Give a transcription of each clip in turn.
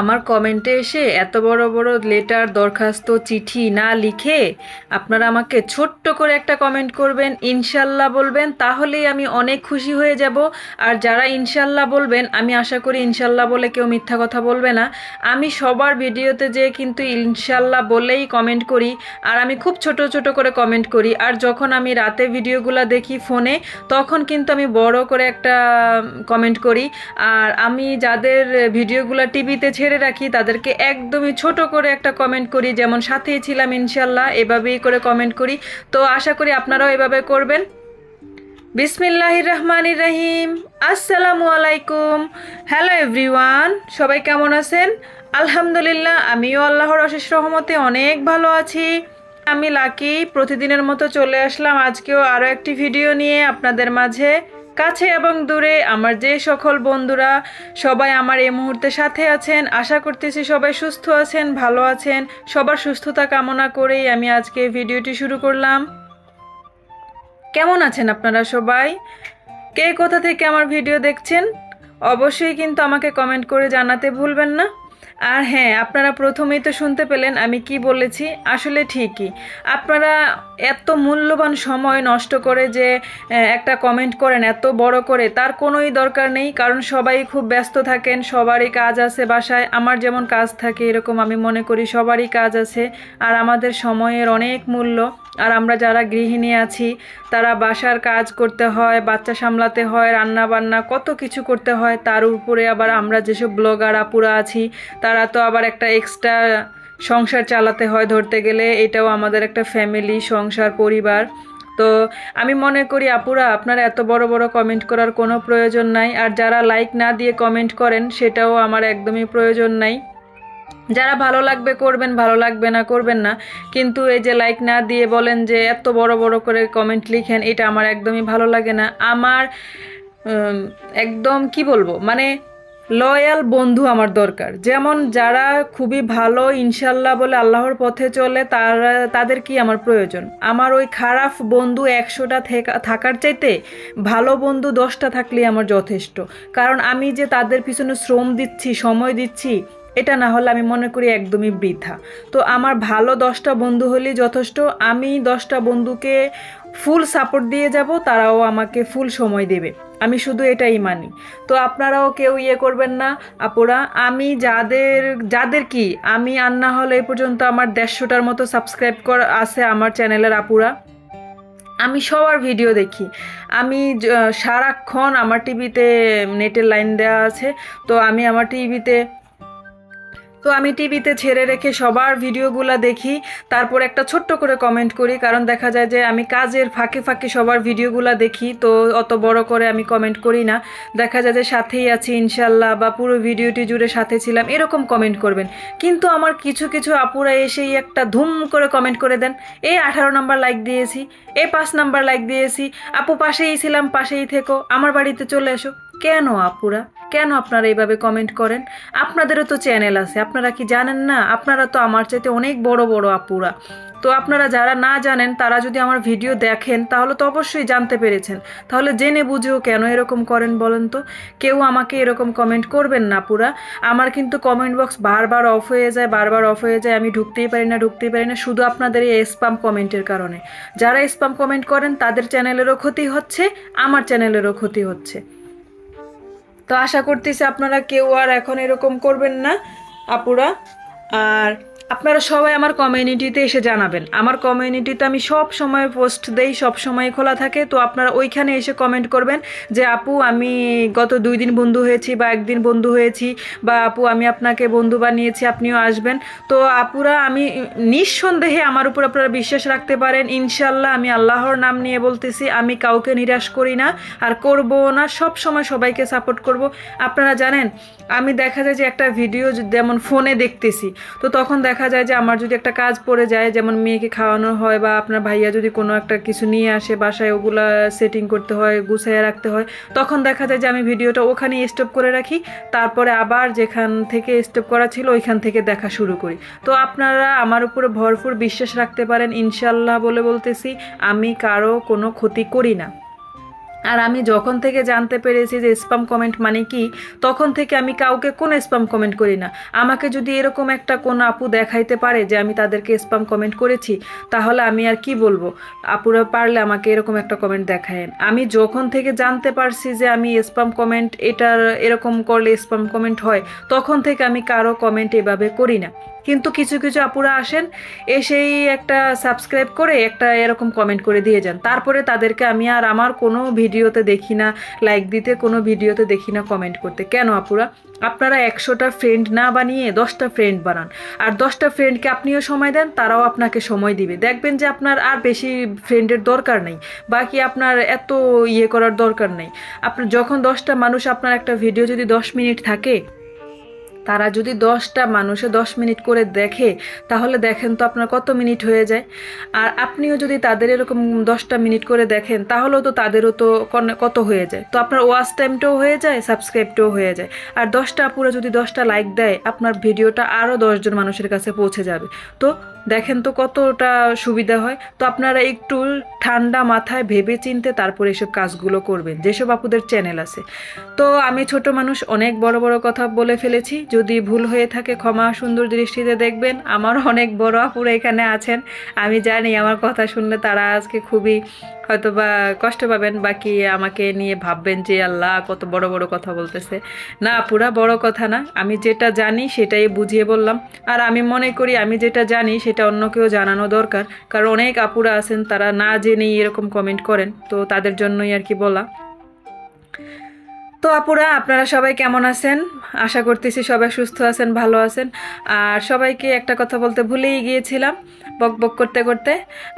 আমার কমেন্টে এসে এত বড় বড় লেটার দরখাস্ত, চিঠি না লিখে আপনারা আমাকে ছোট্ট করে একটা কমেন্ট করবেন, ইনশাল্লাহ বলবেন, তাহলেই আমি অনেক খুশি হয়ে যাব। আর যারা ইনশাল্লাহ বলবেন, আমি আশা করি ইনশাল্লাহ বলে কেউ মিথ্যা কথা বলবে না। আমি সবার ভিডিওতে যে কিন্তু ইনশাল্লাহ বলেই কমেন্ট করি, আর আমি খুব ছোট ছোট করে কমেন্ট করি। আর যখন আমি রাতে ভিডিওগুলো দেখি ফোনে, তখন কিন্তু আমি বড় করে একটা কমেন্ট করি। আর আমি যাদের ভিডিওগুলো টিভিতে ছেড়ে রাখি, তাদেরকে একদমই ছোট করে একটা কমেন্ট করি, যেমন, সাথেই ছিলাম ইনশাল্লাহ এভাবেই করে কমেন্ট করি। তো আশা করি আপনারাও এভাবে করবেন। বিসমিল্লাহ রহমান রহিম। আসসালামু আলাইকুম। হ্যালো এভরিওয়ান সবাই কেমন আছেন? আলহামদুলিল্লাহ, আমিও আল্লাহর অশেষ রহমতে অনেক ভালো আছি। আমি লাকি, প্রতিদিনের মতো চলে আসলাম আজকেও আরও একটি ভিডিও নিয়ে আপনাদের মাঝে। কাছে এবং দূরে আমার যে সকল বন্ধুরা সবাই আমার এই মুহূর্তে সাথে আছেন, আশা করতেছি সবাই সুস্থ আছেন, ভালো আছেন। সবার সুস্থতা কামনা করেই আমি আজকে ভিডিওটি শুরু করলাম। কেমন আছেন আপনারা সবাই? কে কোথা থেকে আমার ভিডিও দেখছেন? অবশ্যই কিন্তু আমাকে কমেন্ট করে জানাতে ভুলবেন না। আর হ্যাঁ আপনারা প্রথমেই তো শুনতে পেলেন আমি কি বলেছি। আসলে ঠিকই। আপনারা এত মূল্যবান সময় নষ্ট করে যে একটা কমেন্ট করেন, এত বড় করে, তার কোনোই দরকার নেই। কারণ সবাই খুব ব্যস্ত থাকেন, সবারই কাজ আছে বাসায়। আমার যেমন কাজ থাকে এরকম আমি মনে করি সবারই কাজ আছে। আর আমাদের সময়ের অনেক মূল্য। আর আমরা যারা গৃহিণী আছি, তারা বাসার কাজ করতে হয়, বাচ্চা সামলাতে হয় রান্না বান্না কত কিছু করতে হয়, তার উপরে আবার আমরা যেসব ব্লগার আপুরা আছি, তারা তো আবার একটা এক্সট্রা সংসার চালাতে হয় ধরতে গেলে, এটাও আমাদের একটা ফ্যামিলি সংসার, পরিবার। তো আমি মনে করি, আপুরা, আপনার এত বড় বড় কমেন্ট করার কোনো প্রয়োজন নাই, আর যারা লাইক না দিয়ে কমেন্ট করেন, সেটাও আমার একদমই প্রয়োজন নাই। যারা ভালো লাগবে করবেন, ভালো লাগবে না করবেন না। কিন্তু এই যে লাইক না দিয়ে বলেন যে এত বড় বড় করে কমেন্ট লিখেন, এটা আমার একদমই ভালো লাগে না। আমার একদম কি বলব? মানে লয়াল বন্ধু আমার দরকার। যেমন যারা খুবই ভালো, ইনশাল্লাহ বলে আল্লাহর পথে চলে, তারা, তাদের কি আমার প্রয়োজন? আমার ওই খারাপ বন্ধু একশোটা থেকা- থাকার চাইতে ভালো বন্ধু দশটা থাকলেই আমার যথেষ্ট। কারণ আমি যে তাদের পিছনে শ্রম দিচ্ছি, সময় দিচ্ছি এটা না হলে আমি মনে করি একদমই বৃথা। তো আমার ভালো দশটা বন্ধু হলেই যথেষ্ট। আমি দশটা বন্ধুকে ফুল সাপোর্ট দিয়ে যাব, তারাও আমাকে ফুল সময় দেবে। আমি শুধু এটাই মানি। তো আপনারাও কেউ ইয়ে করবেন না, আপুরা। আমি যাদের যাদের কি, আমি আর না হলে এই পর্যন্ত আমার দেড়শোটার মতো সাবস্ক্রাইব করা, আছে আমার চ্যানেলের আপুরা। আমি সবার ভিডিও দেখি। আমি সারাক্ষণ আমার টিভিতে নেটের লাইন দেওয়া আছে। তো আমি আমার টিভিতে তো আমি টিভিতে ছেড়ে রেখে সবার ভিডিওগুলো দেখি, তারপর একটা ছোট্ট করে কমেন্ট করি, কারণ দেখা যায় যে আমি কাজের ফাঁকে ফাঁকে সবার ভিডিওগুলো দেখি, তো অত বড় করে আমি কমেন্ট করি না। দেখা যায় যে সাথেই আছি ইনশাল্লাহ বা পুরো ভিডিওটি জুড়ে সাথে ছিলাম, এরকম কমেন্ট করবেন। কিন্তু আমার কিছু কিছু আপুরা এসেই একটা ধুম করে কমেন্ট করে দেন, এই আঠারো নাম্বার লাইক দিয়েছি, এই পাঁচ নাম্বার লাইক দিয়েছি, আপু পাশেই ছিলাম, পাশেই থেকো, আমার বাড়িতে চলে এসো। কেন আপুরা? কেন আপনারা এইভাবে কমেন্ট করেন? আপনাদেরও তো চ্যানেল আছে, আপনারা কি জানেন না? আপনারা তো আমার চাইতে অনেক বড় বড় আপুরা। তো আপনারা যারা না জানেন, তারা যদি আমার ভিডিও দেখেন, তাহলে তো অবশ্যই জানতে পেরেছেন। তাহলে জেনে বুঝেও কেন এরকম করেন বলেন তো? কেউ আমাকে এরকম কমেন্ট করবেন না পুরা আমার কিন্তু কমেন্ট বক্স বারবার অফ হয়ে যায়, বারবার অফ হয়ে যায়। আমি ঢুকতেই পারি না, ঢুকতেই পারি না। শুধু আপনাদের এই স্পাম কমেন্টের কারণে। যারা স্পাম কমেন্ট করেন, তাদের চ্যানেলেরও ক্ষতি হচ্ছে, আমার চ্যানেলেরও ক্ষতি হচ্ছে। তো আশা করতেছি আপনারা কেউ আর এখন এরকম করবেন না আপুরা। আর আপনারা সবাই আমার কমিউনিটিতে এসে জানাবেন। আমার কমিউনিটিতে আমি সব সময় পোস্ট দেই, সব সময় খোলা থাকে। তো আপনারা ওইখানে এসে কমেন্ট করবেন যে, আপু, আমি গত দুই দিন বন্ধু হয়েছি বা একদিন বন্ধু হয়েছি বা আপু, আমি আপনাকে বন্ধু বানিয়েছি, আপনিও আসবেন। তো আপুরা, আমি নিঃসন্দেহে আমার উপর আপনারা বিশ্বাস রাখতে পারেন। ইনশাল্লাহ আমি আল্লাহর নাম নিয়ে বলতেছি, আমি কাউকে নিরাশ করি না আর করব না, সব সময় সবাইকে সাপোর্ট করব। আপনারা জানেন, আমি দেখা যায় যে একটা ভিডিও যেমন ফোনে দেখতেছি, তো তখন দেখা যায় যে আমার যদি একটা কাজ পড়ে যায়, যেমন মেয়েকে খাওয়ানো হয় বা আপনার ভাইয়া যদি কোনো একটা কিছু নিয়ে আসে, বাসায় ওগুলা সেটিং করতে হয়, গুছাইয়ে রাখতে হয়, তখন দেখা যায় যে আমি ভিডিওটা ওখানেই স্টপ করে রাখি। তারপরে আবার যেখান থেকে স্টপ করা ছিল, ওইখান থেকে দেখা শুরু করি। তো আপনারা আমার উপরে ভরপুর বিশ্বাস রাখতে পারেন, ইনশাল্লাহ বলে বলতেছি, আমি কারও কোনো ক্ষতি করি না। আর আমি যখন থেকে জানতে পেরেছি যে স্পাম কমেন্ট মানে কি, তখন থেকে আমি কাউকে কোনো স্পাম কমেন্ট করি না। আমাকে যদি এরকম একটা কোন আপু দেখাইতে পারে যে আমি তাদেরকে স্পাম কমেন্ট করেছি, তাহলে আমি আর কি বলব? আপুরা পারলে আমাকে এরকম একটা কমেন্ট দেখায়েন। আমি যখন থেকে জানতে পারছি যে আমি স্পাম কমেন্ট এটার এরকম করলে স্পাম কমেন্ট হয়, তখন থেকে আমি কারও কমেন্ট এভাবে করি না। কিন্তু কিছু কিছু আপুরা আসেন, এসেই একটা সাবস্ক্রাইব করে একটা এরকম কমেন্ট করে দিয়ে যান। তারপরে তাদেরকে আমি আর আমার কোনো ভিডিওতে দেখি না লাইক দিতে কোনো ভিডিওতে দেখি না কমেন্ট করতে। কেন আপুরা? আপনারা একশোটা ফ্রেন্ড না বানিয়ে দশটা ফ্রেন্ড বানান। আর দশটা ফ্রেন্ডকে আপনিও সময় দেন, তারাও আপনাকে সময় দিবে। দেখবেন যে আপনার আর বেশি ফ্রেন্ডের দরকার নেই, বাকি আপনার এত ইয়ে করার দরকার নেই। আপনার যখন দশটা মানুষ আপনার একটা ভিডিও যদি দশ মিনিট থাকে তারা যদি দশটা মানুষে দশ মিনিট করে দেখে, তাহলে দেখেন তো আপনার কত মিনিট হয়ে যায়। আর আপনিও যদি তাদের এরকম দশটা মিনিট করে দেখেন, তাহলেও তো তাদেরও তো কত হয়ে যায়। তো আপনার ওয়াচ টাইমটাও হয়ে যায় সাবস্ক্রাইবটাও হয়ে যায়। আর দশটা আপুরা যদি দশটা লাইক দেয়, আপনার ভিডিওটা আরও দশজন মানুষের কাছে পৌঁছে যাবে। তো দেখেন তো কতটা সুবিধা হয়। তো আপনারা একটু ঠান্ডা মাথায় ভেবে চিনতে তারপরে এসব কাজগুলো করবেন। যেসব আপুদের চ্যানেল আছে। তো আমি ছোট মানুষ, অনেক বড় বড় কথা বলে ফেলেছি। যদি ভুল হয়ে থাকে ক্ষমা সুন্দর দৃষ্টিতে দেখবেন। আমার অনেক বড় আপুরা এখানে আছেন। আমি জানি আমার কথা শুনলে তারা আজকে খুবই হয়তো বা কষ্ট পাবেন। বাকি আমাকে নিয়ে ভাববেন যে, আল্লাহ, কত বড় বড় কথা বলতেছে। না পুরা বড় কথা না। আমি যেটা জানি সেটাই বুঝিয়ে বললাম। আর আমি মনে করি আমি যেটা জানি সেটা অন্য কেউ জানানো দরকার। কারণ অনেক আপুরা আছেন, তারা না জেনেই এরকম কমেন্ট করেন। তো তাদের জন্যই আর কি বলা। তো আপুরা, আপনারা সবাই কেমন আছেন? আশা করতেছি সবাই সুস্থ আছেন, ভালো আছেন। আর সবাইকে একটা কথা বলতে ভুলেই গিয়েছিলাম। বক বক করতে করতে।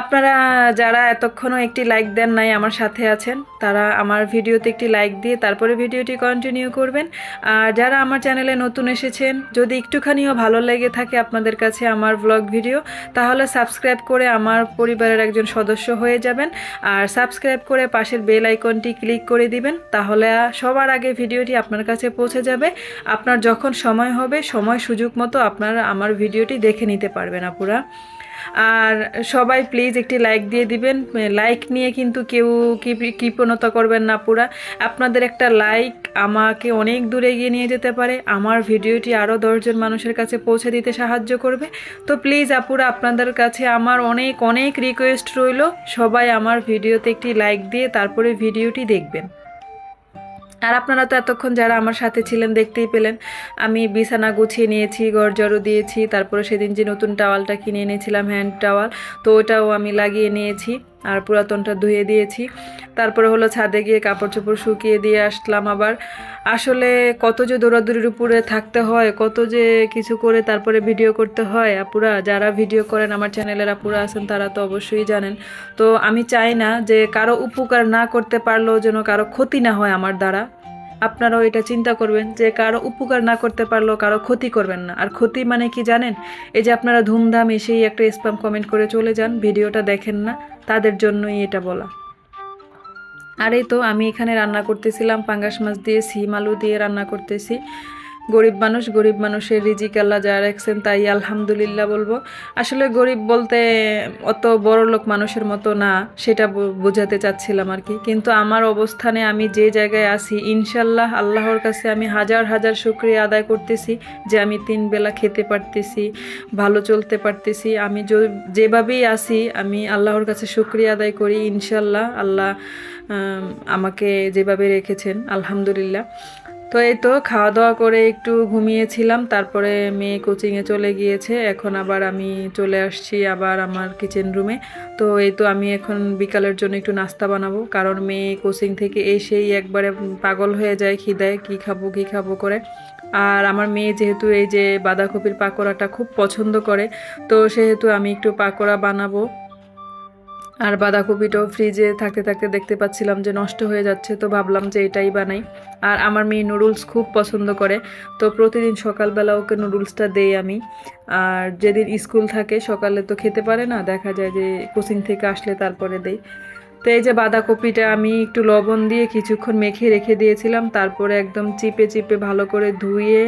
আপনারা যারা এতক্ষণও একটি লাইক দেন নাই আমার সাথে আছেন, তারা আমার ভিডিওতে একটি লাইক দিয়ে তারপরে ভিডিওটি কন্টিনিউ করবেন। আর যারা আমার চ্যানেলে নতুন এসেছেন, যদি একটুখানিও ভালো লেগে থাকে আপনাদের কাছে আমার ব্লগ ভিডিও তাহলে সাবস্ক্রাইব করে আমার পরিবারের একজন সদস্য হয়ে যাবেন। আর সাবস্ক্রাইব করে পাশের বেল আইকনটি ক্লিক করে দিবেন, তাহলে সবার আগে ভিডিওটি আপনার কাছে পৌঁছে যাবে। আপনার যখন সময় হবে, সময় সুযোগ মতো আপনারা আমার ভিডিওটি দেখে নিতে পারবেন আপুরা। আর সবাই প্লিজ একটি লাইক দিয়ে দিবেন। লাইক নিয়ে কিন্তু কেউ কৃপ- কৃপণতা করবেন না পুরা। আপনাদের একটা লাইক আমাকে অনেক দূরে এগিয়ে নিয়ে যেতে পারে। আমার ভিডিওটি আরও দশজন মানুষের কাছে পৌঁছে দিতে সাহায্য করবে। তো প্লিজ আপুরা, আপনাদের কাছে আমার অনেক অনেক রিকোয়েস্ট রইল। সবাই আমার ভিডিওতে একটি লাইক দিয়ে তারপরে ভিডিওটি দেখবেন। আর আপনারা তো এতক্ষণ যারা আমার সাথে ছিলেন দেখতেই পেলেন। আমি বিছানা গুছিয়ে নিয়েছি ঝাড়ু দিয়েছি, তারপরে সেদিন যে নতুন টাওয়ালটা কিনে এনেছিলাম, হ্যান্ড টাওয়াল, তো ওটাও আমি লাগিয়ে নিয়েছি। আর পুরাতনটা ধুয়ে দিয়েছি। তারপরে হলো ছাদে গিয়ে কাপড় চোপড় শুকিয়ে দিয়ে আসলাম আবার। আসলে কত যে দৌড়াদৌড়ির উপরে থাকতে হয়, কত যে কিছু করে তারপরে ভিডিও করতে হয়, আপুরা, যারা ভিডিও করেন, আমার চ্যানেলের আপুরা আছেন, তারা তো অবশ্যই জানেন। তো আমি চাই না যে কারও উপকার না করতে পারলেও যেন কারও ক্ষতি না হয় আমার দ্বারা। আপনারাও এটা চিন্তা করবেন যে কারও উপকার না করতে পারলেও কারও ক্ষতি করবেন না। আর ক্ষতি মানে কি জানেন? এই যে আপনারা ধুমধাম এসেই একটা স্প্যাম কমেন্ট করে চলে যান, ভিডিওটা দেখেন না, তাদের জন্যই এটা বলা। আর এই তো আমি এখানে রান্না করতেছিলাম, পাঙ্গাস মাছ দিয়ে, সিম আলু দিয়ে রান্না করতেছি। গরিব মানুষ, গরিব মানুষের রিজিক আল্লাহ যা রাখছেন তাই আলহামদুলিল্লাহ বলব। আসলে গরিব বলতে অত বড় লোক মানুষের মতো না, সেটা বোঝাতে চাচ্ছিলাম আর কি। কিন্তু আমার অবস্থানে আমি যে জায়গায় আছি, ইনশাল্লাহ আল্লাহর কাছে আমি হাজার হাজার শুক্রিয়া আদায় করতেছি যে আমি তিন বেলা খেতে পারতেছি, ভালো চলতে পারতেছি। আমি যেভাবেই আছি, আমি আল্লাহর কাছে শুক্রিয়া আদায় করি, ইনশাল্লাহ আল্লাহ আমাকে যেভাবে রেখেছেন, আলহামদুলিল্লাহ। তো এই তো খাওয়া দাওয়া করে একটু ঘুমিয়েছিলাম, তারপরে মেয়ে কোচিংয়ে চলে গিয়েছে, এখন আবার আমি চলে আসছি আবার আমার কিচেন রুমে তো এই তো আমি এখন বিকালের জন্য একটু নাস্তা বানাবো, কারণ মেয়ে কোচিং থেকে এসেই একবারে পাগল হয়ে যায় খিদায়, কি খাব কি খাব করে। আর আমার মেয়ে যেহেতু এই যে বাঁধাকপির পাকোড়াটা খুব পছন্দ করে, তো সেহেতু আমি একটু পাকোড়া বানাবো। আর বাঁধাকপিটাও ফ্রিজে থাকতে থাকতে দেখতে পাচ্ছিলাম যে নষ্ট হয়ে যাচ্ছে, তো ভাবলাম যে এটাই বানাই। আর আমার মেয়ে নুডলস খুব পছন্দ করে, তো প্রতিদিন সকালবেলা ওকে নুডলসটা দেই আমি। আর যেদিন স্কুল থাকে, সকালে তো খেতে পারে না, দেখা যায় যে কোচিং থেকে আসলে তারপরে দেই। তো এই যে বাঁধাকপিটা আমি একটু লবণ দিয়ে কিছুক্ষণ মেখে রেখে দিয়েছিলাম, তারপরে একদম চিপে চিপে ভালো করে ধুয়ে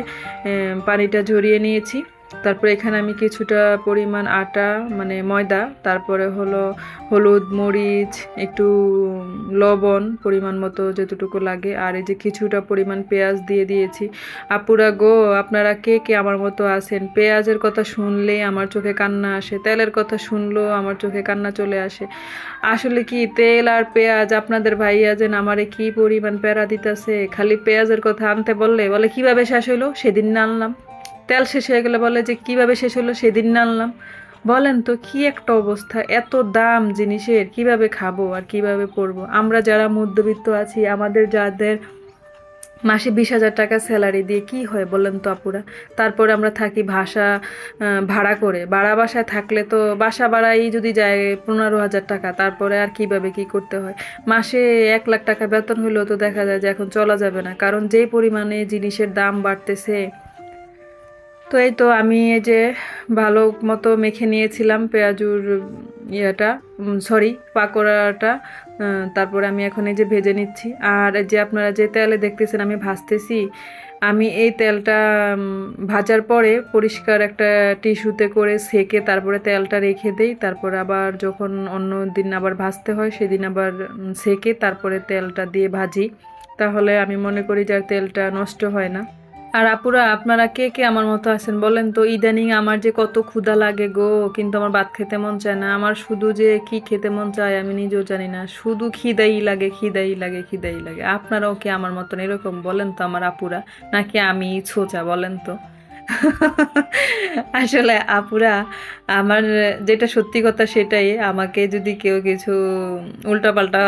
পানিটা ঝরিয়ে নিয়েছি। তারপরে এখানে আমি কিছুটা পরিমাণ আটা মানে ময়দা, তারপরে হলো হলুদ, মরিচ, একটু লবণ পরিমাণ মতো যতটুকু লাগে, আর এই যে কিছুটা পরিমাণ পেঁয়াজ দিয়ে দিয়েছি। আপুরা গো, আপনারা কে কে আমার মতো আছেন? পেঁয়াজের কথা শুনলে আমার চোখে কান্না আসে, তেলের কথা শুনলেও আমার চোখে কান্না চলে আসে। আসলে কি তেল আর পেঁয়াজ আপনাদের ভাইয়া যেন আমারে কি পরিমাণ প্যারা দিতেছে? খালি পেঁয়াজের কথা আনতে বললে, বলে কীভাবে শেষ হইল? সেদিন না আনলাম। তেল শেষ হয়ে গেলে বলে যে, কীভাবে শেষ হলো সেদিন না আনলাম? বলেন তো, কি একটা অবস্থা, এত দাম জিনিসের, কীভাবে খাব আর কীভাবে পরবো? আমরা যারা মধ্যবিত্ত আছি, আমাদের যাদের মাসে বিশ হাজার টাকা স্যালারি দিয়ে কি হয় বলেন তো আপুরা? তারপরে আমরা থাকি ভাষা ভাড়া করে। ভাড়া বাসায় থাকলে তো বাসা ভাড়াই যদি যায় পনেরো হাজার টাকা, তারপরে আর কীভাবে কি করতে হয়? মাসে এক লাখ টাকা বেতন হলেও তো দেখা যায় যে এখন চলা যাবে না। কারণ যেই পরিমাণে জিনিসের দাম বাড়তেছে তো এই তো আমি এই যে ভালো মতো মেখে নিয়েছিলাম পেঁয়াজুর ইয়েটা সরি পাকোড়াটা তারপরে আমি এখন এই যে ভেজে নিচ্ছি। আর যে আপনারা যে তেলে দেখতেছেন, আমি ভাজতেছি। আমি এই তেলটা ভাজার পরে পরিষ্কার একটা টিস্যুতে করে সেকে তারপরে তেলটা রেখে দেই। তারপর আবার যখন অন্য দিন আবার ভাজতে হয়, সেদিন আবার সেকে তারপরে তেলটা দিয়ে ভাজি। তাহলে আমি মনে করি যে তেলটা নষ্ট হয় না। আর আপুরা, আপনারা কে কে আমার মতো আছেন বলেন তো? ইদানিং আমার যে কত ক্ষুধা লাগে গো, কিন্তু আমার ভাত খেতে মন চায় না। আমার শুধু যে কি খেতে মন চায় আমি নিজেও জানি না। শুধু খিদাই লাগে খিদাই লাগে খিদাই লাগে। আপনারাও কি আমার মতন এরকম বলেন তো আমার আপুরা? নাকি আমি ছোচা বলেন তো? আসলে আপুরা, আমার যেটা সত্যি কথা সেটাই, আমাকে যদি কেউ কিছু উল্টাপাল্টা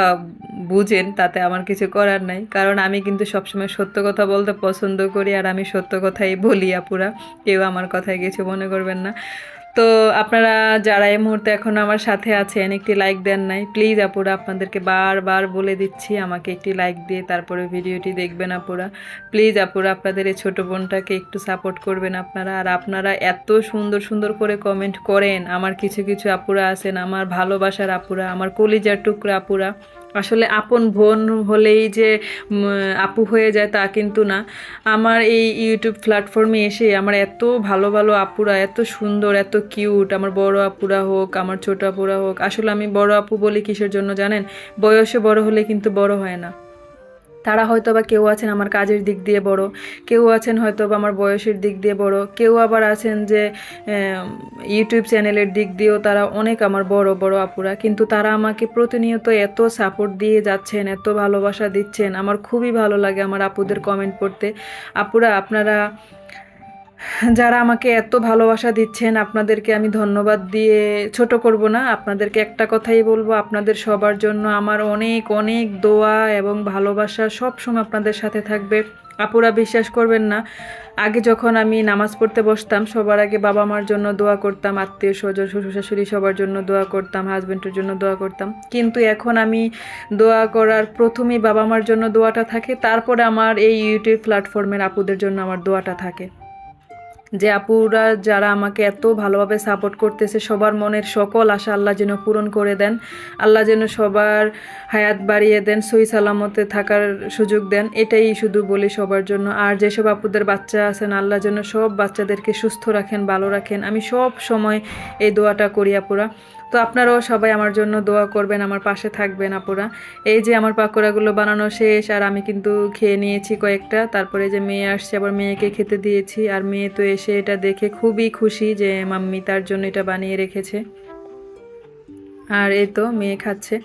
বুঝেন, তাতে আমার কিছু করার নাই। কারণ আমি কিন্তু সবসময় সত্য কথা বলতে পছন্দ করি, আর আমি সত্য কথাই বলি আপুরা। কেউ আমার কথায় কিছু মনে করবেন না। তো আপনারা যারা এই মুহূর্তে এখন আমার সাথে আছেন, একটি লাইক দেন নাই প্লিজ আপুরা, আপনাদেরকে বারবার বলে দিচ্ছি, আমাকে একটি লাইক দিয়ে তারপরে ভিডিওটি দেখবেন আপুরা। প্লিজ আপুরা, আপনাদের এই ছোটো বোনটাকে একটু সাপোর্ট করবেন আপনারা। আর আপনারা এত সুন্দর সুন্দর করে কমেন্ট করেন, আমার কিছু কিছু আপুরা আছেন, আমার ভালোবাসার আপুরা, আমার কলিজার টুকরা আপুরা। আসলে আপন বোন হলেই যে আপু হয়ে যায় তা কিন্তু না। আমার এই ইউটিউব প্ল্যাটফর্মে এসে আমার এত ভালো ভালো আপুরা, এত সুন্দর, এত কিউট, আমার বড় আপুরা হোক, আমার ছোট আপুরা হোক, আসলে আমি বড় আপু বলি কিসের জন্য জানেন? বয়সে বড় হলে কিন্তু বড় হয় না। তারা হয়তো বা কেউ আছেন আমার কাজের দিক দিয়ে বড়, কেউ আছেন হয়তো বা আমার বয়সের দিক দিয়ে বড়, কেউ আবার আছেন যে ইউটিউব চ্যানেলের দিক দিয়েও তারা অনেক আমার বড় বড় আপুরা। কিন্তু তারা আমাকে প্রতিনিয়ত এত সাপোর্ট দিয়ে যাচ্ছেন, এত ভালোবাসা দিচ্ছেন, আমার খুবই ভালো লাগে আমার আপুদের কমেন্ট পড়তে। আপুরা, আপনারা যারা আমাকে এত ভালোবাসা দিচ্ছেন, আপনাদেরকে আমি ধন্যবাদ দিয়ে ছোট করব না। আপনাদেরকে একটা কথাই বলব, আপনাদের সবার জন্য আমার অনেক অনেক দোয়া এবং ভালোবাসা সব সময় আপনাদের সাথে থাকবে। আপুরা বিশ্বাস করবেন না, আগে যখন আমি নামাজ পড়তে বসতাম, সবার আগে বাবা মার জন্য দোয়া করতাম, আত্মীয় স্বজন, শ্বশুর শাশুড়ি সবার জন্য দোয়া করতাম হাজব্যান্ডের জন্য দোয়া করতাম। কিন্তু এখন আমি দোয়া করার প্রথমেই বাবা মার জন্য দোয়াটা থাকে, তারপরে আমার এই ইউটিউব প্ল্যাটফর্মের আপুদের জন্য আমার দোয়াটা থাকে। যে আপুরা যারা আমাকে এত ভালোভাবে সাপোর্ট করতেছে, সবার মনের সকল আশা আল্লাহ যেন পূরণ করে দেন। আল্লাহ যেন সবার হায়াত বাড়িয়ে দেন সই সালামতে থাকার সুযোগ দেন। এটাই শুধু বলি সবার জন্য। আর যেসব আপুদের বাচ্চা আছেন, আল্লাহ যেন সব বাচ্চাদেরকে সুস্থ রাখেন, ভালো রাখেন। আমি সব সময় এই দোয়াটা করি আপুরা। তো আপনারাও সবাই আমার জন্য দোয়া করবেন, আমার পাশে থাকবেন আপুরা। এই যে আমার পাকোড়াগুলো বানানো শেষ, আর আমি কিন্তু খেয়ে নিয়েছি কয়েকটা। তারপরে যে মেয়ে আসছে, আবার মেয়েকে খেতে দিয়েছি, আর মেয়ে তো এসে এটা দেখে খুবই খুশি যে মাম্মি তার জন্য এটা বানিয়ে রেখেছে। আর এই তো মেয়ে খাচ্ছে।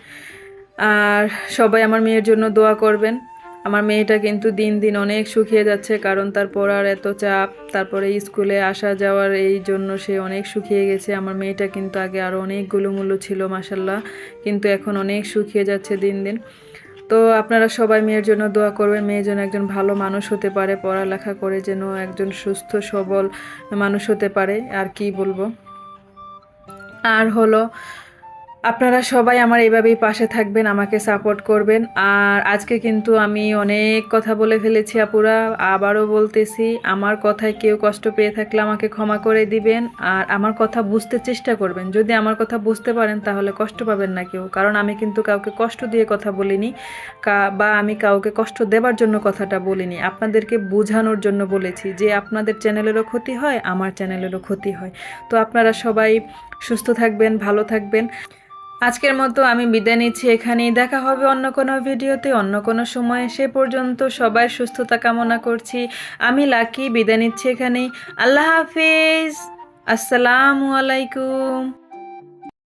আর সবাই আমার মেয়ের জন্য দোয়া করবেন। আমার মেয়েটা কিন্তু দিন দিন অনেক শুকিয়ে যাচ্ছে, কারণ তার পড়ার এত চাপ। তারপরে স্কুলে আসা যাওয়ার এই জন্য সে অনেক শুকিয়ে গেছে। আমার মেয়েটা কিন্তু আগে আরও অনেক গুলুমুলু ছিল মাসাল্লাহ কিন্তু এখন অনেক শুকিয়ে যাচ্ছে দিন দিন। তো আপনারা সবাই মেয়ের জন্য দোয়া করবেন, মেয়ে যেন একজন ভালো মানুষ হতে পারে, পড়ালেখা করে যেন একজন সুস্থ, সবল মানুষ হতে পারে, আর কি বলব? আর হলো আপনারা সবাই আমার এইভাবেই পাশে থাকবেন, আমাকে সাপোর্ট করবেন। আর আজকে কিন্তু আমি অনেক কথা বলে ফেলেছি আপুরা, আবারও বলতেছি, আমার কথায় কেউ কষ্ট পেয়ে থাকলে আমাকে ক্ষমা করে দিবেন আর আমার কথা বুঝতে চেষ্টা করবেন। যদি আমার কথা বুঝতে পারেন, তাহলে কষ্ট পাবেন না কেউ। কারণ আমি কিন্তু কাউকে কষ্ট দিয়ে কথা বলিনি বা আমি কাউকে কষ্ট দেবার জন্য কথাটা বলিনি। আপনাদেরকে বোঝানোর জন্য বলেছি যে আপনাদের চ্যানেলেরও ক্ষতি হয়, আমার চ্যানেলেরও ক্ষতি হয়। তো আপনারা সবাই সুস্থ থাকবেন, ভালো থাকবেন। আজকের মতো আমি বিদায় নিচ্ছি এখানেই। দেখা হবে অন্য কোনো ভিডিওতে, অন্য কোনো সময়ে। সে পর্যন্ত সবাই সুস্থতা কামনা করছি। আমি লাকি, বিদায় নিচ্ছি এখানেই। আল্লাহ হাফিজ। আসসালামু আলাইকুম।